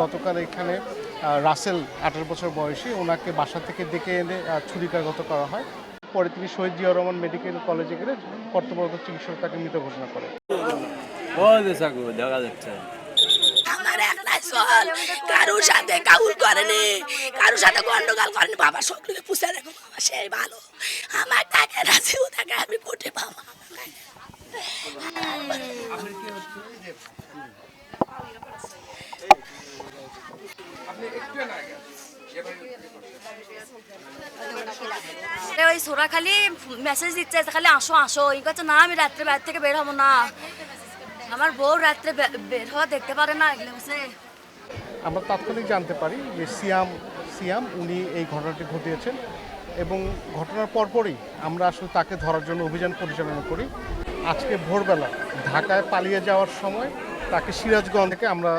গতকাল এখানে রাসেল আঠারো বছর বয়সী ওনাকে বাসা থেকে ডেকে এনে আহ, ছুরিকাঘাত করা হয়। পরে তিনি শহীদ জিয়া রহমান মেডিকেল কলেজে গেলে কর্তব্যরত চিকিৎসক তাকে মৃত ঘোষণা করে দেখা যাচ্ছে। আমার একলাই চল। কারোর সাথে কাউল করেনি। কারোর সাথে গন্ডগোল করেনি। বাবা সকলকে পুষে দেখো বাবা সেই ভালো। আমার তাকে রাজি ও তাকে আমি কোটে বাবা মেসেজ দিচ্ছে খালি আসো আসো না আমি রাত্রে বাইরে থেকে বের হব না আমার বউ রাত্রে বের হওয়া দেখতে পারে না এগুলো আমরা তাৎক্ষণিক জানতে পারি যে সিয়াম সিয়াম, উনি এই ঘটনাটি ঘটিয়েছেন এবং ঘটনার পরপরই আমরা আসলে তাকে ধরার জন্য অভিযান পরিচালনা করি। আজকে ভোরবেলা ঢাকায় পালিয়ে যাওয়ার সময় তাকে সিরাজগঞ্জ থেকে আমরা,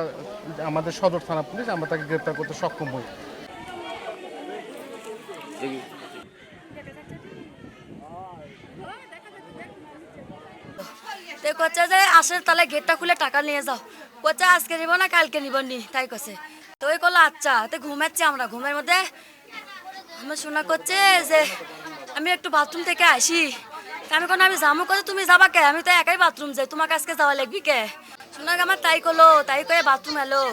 আমাদের সদর থানা পুলিশ আমরা তাকে গ্রেপ্তার করতে সক্ষম হই। তো করছে যে গেটটা খুলে টাকা নিয়ে যাও। করছে আজকে নিব না, কালকে নিব নি, তাই তো ওই আচ্ছা তো ঘুমাচ্ছি আমরা, ঘুমের মধ্যে। আমার শোনা করছে যে, আমি একটু বাথরুম থেকে আসি। আমি কোনো আমি যাব কথা তুমি যাবা কে? আমি তো একাই বাথরুম যাই, তোমাকে আজকে যাওয়া লাগবি কে? শোনা আমার তাই করল তাই করে বাথরুম এলো।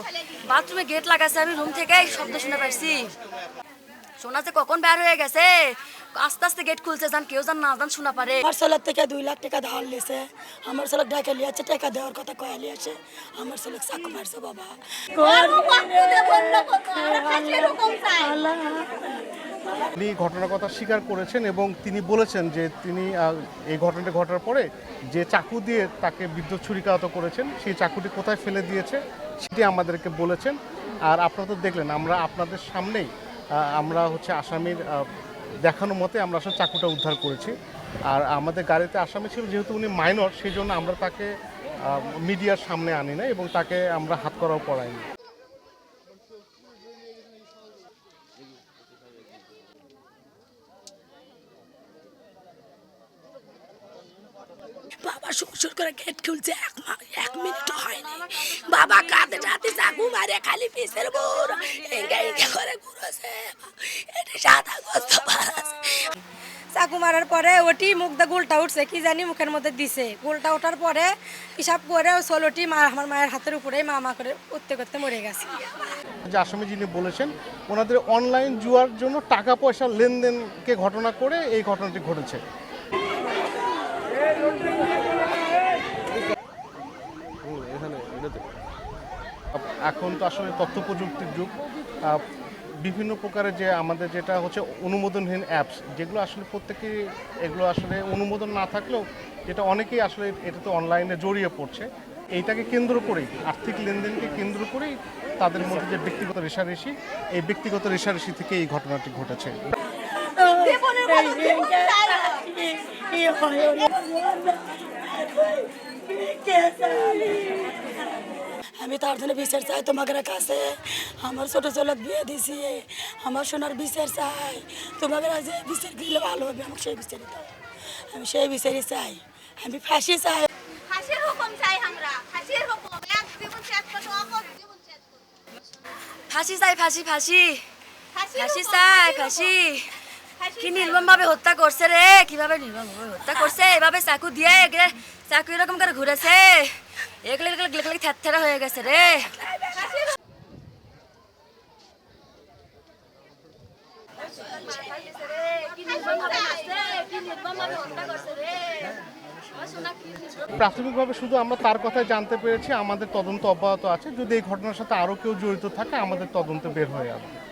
বাথরুমে গেট লাগাছে আমি রুম থেকে শব্দ শুনে পারছি শোনা যে কখন বের হয়ে গেছে? আস্তে আস্তে গেট খুলছে যান কেউ যান না যান শোনা পারে। আমার ছেলের থেকে দুই লাখ টাকা ধার লিছে আমার ছেলে ডাকে লিয়েছে টাকা দেওয়ার কথা কয়ে লিয়েছে আমার ছেলে চাকু মারছে বাবা। তিনি ঘটনার কথা স্বীকার করেছেন এবং তিনি বলেছেন যে তিনি এই ঘটনাটি ঘটার পরে যে চাকু দিয়ে তাকে বিদ্যুৎ ছুরিকাহত করেছেন সেই চাকুটি কোথায় ফেলে দিয়েছে সেটি আমাদেরকে বলেছেন। আর আপনারা তো দেখলেন আমরা আপনাদের সামনেই আমরা হচ্ছে আসামির দেখানো মতে আমরা আসলে চাকুটা উদ্ধার করেছি। আর আমাদের গাড়িতে আসামি ছিল, যেহেতু উনি মাইনর সেই জন্য আমরা তাকে মিডিয়ার সামনে আনি না এবং তাকে আমরা হাত করাও পড়াইনি। বাবা সুর করে গেট খুলছে, এক এক মিনিটও হয়নি। বাবা কাঁদে যাতে চাকু মারে, খালি পিসের বোর এঙ্গা এঙ্গা করে চাকু মারার পরে ওটি মুখ দা গুলটা উঠছে কি জানি মুখের মধ্যে দিছে। গুলটা ওঠার পরে হিসাব করে ষোলোটি মা আমার মায়ের হাতের উপরেই মা মা করে উঠতে করতে মরে গেছে। যে আসামি যিনি বলেছেন ওনাদের অনলাইন জুয়ার জন্য টাকা পয়সার লেনদেনকে ঘটনা করে এই ঘটনাটি ঘটেছে। এখন তো আসলে তথ্য প্রযুক্তির যুগ। বিভিন্ন প্রকারের যে আমাদের যেটা হচ্ছে অনুমোদনহীন অ্যাপস যেগুলো আসলে প্রত্যেকে, এগুলো আসলে অনুমোদন না থাকলেও যেটা অনেকেই আসলে এটা তো অনলাইনে জড়িয়ে পড়ছে, এইটাকে কেন্দ্র করেই, আর্থিক লেনদেনকে কেন্দ্র করেই তাদের মধ্যে যে ব্যক্তিগত রেশারেশি, এই ব্যক্তিগত রেশারেশি থেকে এই ঘটনাটি ঘটেছে। আমি তার জন্য বিচার চাই তোমাদের কাছে। আমার ছোট ছেলে বিয়ে দিছি আমার সোনার বিচার চাই। তোমাদের যে বিচার দিলে ভালো হবে আমাকে সেই বিচারই দাও আমি সেই বিচারই চাই আমি ফাঁসি চাই। ফাঁসির হুকুম চাই আমরা ফাঁসির হুকুম। এক জীবন শেষ করো অকল জীবন শেষ করো। ফাঁসি চাই ফাঁসি ফাঁসি। ফাঁসি চাই ফাঁসি। কি। নির্মম ভাবে হত্যা করছে রে কীভাবে নির্মম ভাবে হত্যা করছে এভাবে চাকু দিয়ে চাকু এরকম করে ঘুরেছে। এগুলো এগুলো থ্যার হয়ে গেছে রে। প্রাথমিকভাবে শুধু আমরা তার কথাই জানতে পেরেছি, আমাদের তদন্ত অব্যাহত আছে। যদি এই ঘটনার সাথে আরও কেউ জড়িত থাকে, আমাদের তদন্ত বের হয়ে আসবে।